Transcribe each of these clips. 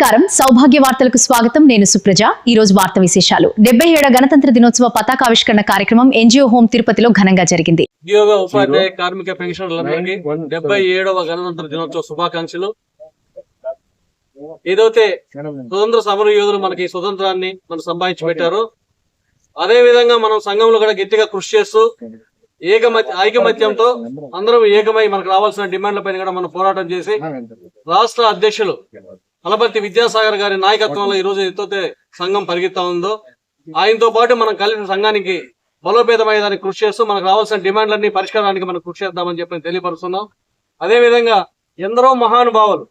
నమస్కారం. సౌభాగ్య వార్తలకు స్వాగతం. నేను సుప్రజ. ఈ రోజు వార్త విశేషాలు. డెబ్బై ఏడో గణతంత్ర దినోత్సవ పతాకావిష్కరణ కార్యక్రమం ఎన్జిఓ హోం తిరుపతిలో ఘనంగా జరిగింది. ఉద్యోగ ఉపాధ్యాయ కార్మిక పెన్షన్లందరికీ డెబ్బై ఏడవ గణతంత్ర దినోత్సవ శుభాకాంక్షలు. ఏదైతే స్వతంత్ర సమర యోధులు మనకి ఈ స్వతంత్రాన్ని మనం సంపాదించి పెట్టారో అదే విధంగా మనం సంఘంలో కూడా గట్టిగా కృషి చేస్తూ ఏకమత్య ఐకమత్యంతో అందరం ఏకమై మనకు రావాల్సిన డిమాండ్ల పైన కూడా మనం పోరాటం చేసి రాష్ట్ర అధ్యక్షులు అలపర్తి విద్యాసాగర్ గారి నాయకత్వంలో ఈ రోజు ఎంతైతే సంఘం పరిగెత్తా ఉందో ఆయనతో పాటు మనం కలిసి సంఘానికి బలోపేతమయ్యేదానికి కృషి చేస్తూ మనకు రావాల్సిన డిమాండ్లన్నీ పరిష్కారానికి మనం కృషి చేద్దామని చెప్పి తెలియపరుస్తున్నాం. అదే విధంగా ఎందరో మహానుభావులు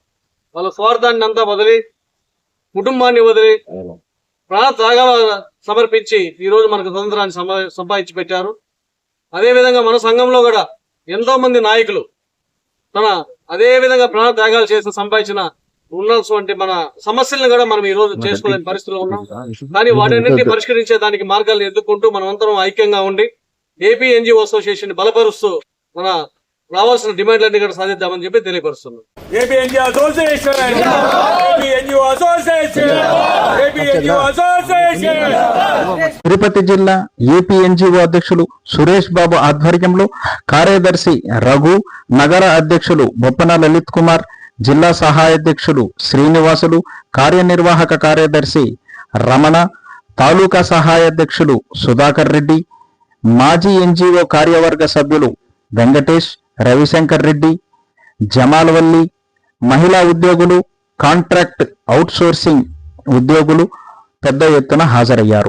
వాళ్ళ స్వార్థాన్ని అంతా వదిలి కుటుంబాన్ని వదిలి ప్రాణ త్యాగాలు సమర్పించి ఈ రోజు మనకు స్వతంత్రాన్ని సంపా- సంపాదించి పెట్టారు. అదే విధంగా మన సంఘంలో కూడా ఎంతో మంది నాయకులు తన అదే విధంగా ప్రాణ త్యాగాలు చేసి సంపాదించిన ఉన్నటువంటి మన సమస్యలను కూడా మనం ఈ రోజు చేసుకోలేని పరిస్థితిలో ఉన్నాం. కానీ వాటన్నింటినీ పరిష్కరించే దానికి మార్గాలు ఎదుర్కొంటూ మనం అందరం ఐక్యంగా ఉండి ఏపీ ఎన్జిఓ అసోసియేషన్ బలపరుస్తూ మన రావాల్సిన డిమాండ్లన్నీ కూడా సాధిద్దామని చెప్పి తెలియపరుస్తున్నాం! తిరుపతి జిల్లా ఏపీఎన్జిఓ అధ్యక్షులు సురేష్ బాబు ఆధ్వర్యంలో కార్యదర్శి రఘు నగర అధ్యక్షులు బొప్పన లలిత్ కుమార్ జిల్లా సహాయాధ్యక్షులు శ్రీనివాసులు కార్యనిర్వాహక కార్యదర్శి రమణ తాలూకా సహాయాధ్యక్షులు సుధాకర్ రెడ్డి మాజీ ఎన్జిఓ కార్యవర్గ సభ్యులు వెంకటేష్ రవిశంకర్ రెడ్డి జమాల్వల్లి మహిళా ఉద్యోగులు కాంట్రాక్ట్ అవుట్సోర్సింగ్ ఉద్యోగులు పెద్ద ఎత్తున హాజరయ్యారు.